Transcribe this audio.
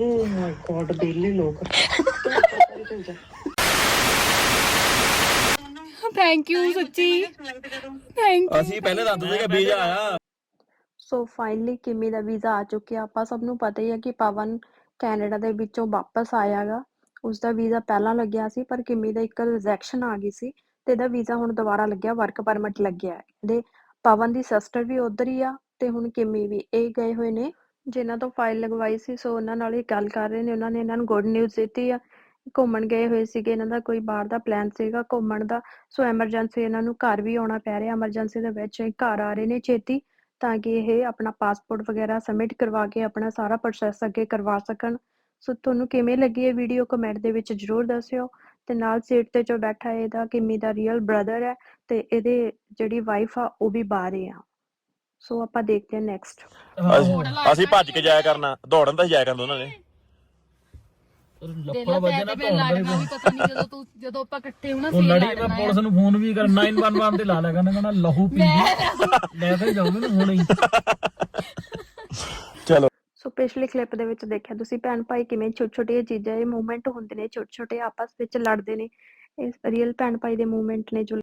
ਓ ਮਾਈ god ਬੇਲੀ ਲੋਕ। Thank you ਸੱਚੀ ਥੈਂਕ ਅਸੀਂ ਪਹਿਲੇ ਦੱਸ ਦੂਗੇ ਵੀਜ਼ਾ ਆਇਆ। ਸੋ ਫਾਈਨਲੀ ਕਿਮੀ ਦਾ ਵੀਜ਼ਾ ਆ ਚੁੱਕਿਆ? ਆਪਾਂ ਸਭ ਨੂੰ ਪਤਾ ਹੀ ਹੈ ਕਿ ਪਵਨ ਕੈਨੇਡਾ ਦੇ ਵਿੱਚੋਂ ਵਾਪਸ ਆਇਆਗਾ। ਉਸ ਦਾ ਵੀਜ਼ਾ ਪਹਿਲਾਂ ਲੱਗਿਆ ਸੀ ਪਰ ਕਿਮੀ ਦਾ ਇੱਕ ਰਿਜੈਕਸ਼ਨ ਆ ਗਈ ਸੀ ਤੇ ਇਹਦਾ ਵੀਜ਼ਾ ਹੁਣ ਦੁਬਾਰਾ ਲੱਗਿਆ ਵਰਕ ਪਰਮਿਟ ਲੱਗਿਆ। ਹੈ ਇਹਦੇ ਪਵਨ ਦੀ ਸਿਸਟਰ ਵੀ ਉਧਰ ਹੀ ਆ ਤੇ ਹੁਣ ਕਿਮੀ ਵੀ ਇਹ ਗਏ ਹੋਏ ਨੇ ਜਿਨ੍ਹਾਂ ਤੋਂ ਫਾਈਲ ਲਗਵਾਈ ਸੀ, ਸੋ ਉਹਨਾਂ ਨਾਲ ਹੀ ਗੱਲ ਕਰ ਰਹੇ ਨੇ। ਉਹਨਾਂ ਨੇ ਇਹਨਾਂ ਨੂੰ ਗੁੱਡ ਨਿਊਜ਼ ਦਿੱਤੀ ਆ। ਘੁੰਮਣ ਗਏ ਹੋਏ ਸੀਗੇ। ਇਹਨਾਂ ਦਾ ਕੋਈ ਬਾਹਰ ਦਾ ਪਲਾਨ ਸੀਗਾ ਘੁੰਮਣ ਦਾ। ਸੋ ਐਮਰਜੈਂਸੀ ਇਹਨਾਂ ਨੂੰ ਘਰ ਵੀ ਆਉਣਾ ਪੈ ਰਿਹਾ। ਐਮਰਜੈਂਸੀ ਦੇ ਵਿੱਚ ਇਹ ਘਰ ਆ ਰਹੇ ਨੇ ਛੇਤੀ, ਤਾਂ ਕਿ ਇਹ ਆਪਣਾ ਪਾਸਪੋਰਟ ਵਗੈਰਾ ਸਬਮਿਟ ਕਰਵਾ ਕੇ ਆਪਣਾ ਸਾਰਾ ਪ੍ਰੋਸੈਸ ਅੱਗੇ ਕਰਵਾ ਸਕਣ। ਸੋ ਤੁਹਾਨੂੰ ਕਿਵੇਂ ਲੱਗੀ ਇਹ ਵੀਡੀਓ ਕਮੈਂਟ ਦੇ ਵਿੱਚ ਜਰੂਰ ਦੱਸਿਓ। ਤੇ ਨਾਲ ਸੀਟ ਤੇ ਜੋ ਬੈਠਾ ਹੈ, ਇਹਦਾ ਕਿਮੀ ਦਾ ਰੀਅਲ ਬ੍ਰਦਰ ਹੈ ਤੇ ਇਹਦੇ ਜਿਹੜੀ ਵਾਈਫ ਆ, ਉਹ ਵੀ ਬਾਹਰ ਆ। ਸੋ ਆਪਾਂ ਦੇਖਦੇ ਹਾਂ ਨੈਕਸਟ ਅਸੀਂ- ਅਸੀਂ ਭੱਜ ਕੇ ਜਾਇਆ ਕਰਨਾ। ਦੌੜਨ ਦਾ ਹੀ ਜਾਇਆ ਕਰਨਾ ਉਹਨਾਂ ਨੇ। ਲੱਪੜ ਵੱਜੇ ਨਾ ਤੇ ਲੜਨਾ ਵੀ ਪਤਾ ਨਹੀਂ ਜਦੋਂ ਤੂੰ ਜਦੋਂ ਆਪਾਂ ਇਕੱਠੇ ਹੋਣਾ ਉਹ ਫੇਰ ਲੜੀ ਮੈਂ ਲੜਨਾ ਪੁਲਿਸ ਨੂੰ ਫੋਨ ਵੀ ਕਰ 911 ਤੇ ਲਾ ਲਿਆ ਕਰਨਾ ਕਹਿੰਦਾ ਲਹੂ ਪੀ ਗਈ ਲੈ। ਕੇ ਜਾਊਂਗੇ ਨਾ ਹੁਣੇ ਹੀ। ਚਲੋ। ਸੋ ਪਿਛਲੀ ਕਲਿੱਪ ਦੇ ਵਿੱਚ ਦੇਖਿਆ ਤੁਸੀਂ ਭੈਣ ਭਾਈ ਕਿਵੇਂ ਛੋਟੀ ਛੋਟੀਆਂ ਚੀਜ਼ਾਂ ਇਹ ਮੂਵਮੈਂਟ ਹੁੰਦੇ ਨੇ ਛੋਟੇ ਛੋਟੇ ਆਪਸ ਵਿੱਚ ਲੜਦੇ ਨੇ। ਇਹ ਰੀਅਲ ਭੈਣ ਭਾਈ ਦੇ ਮੂਵਮੈਂਟ ਨੇ ਜੋ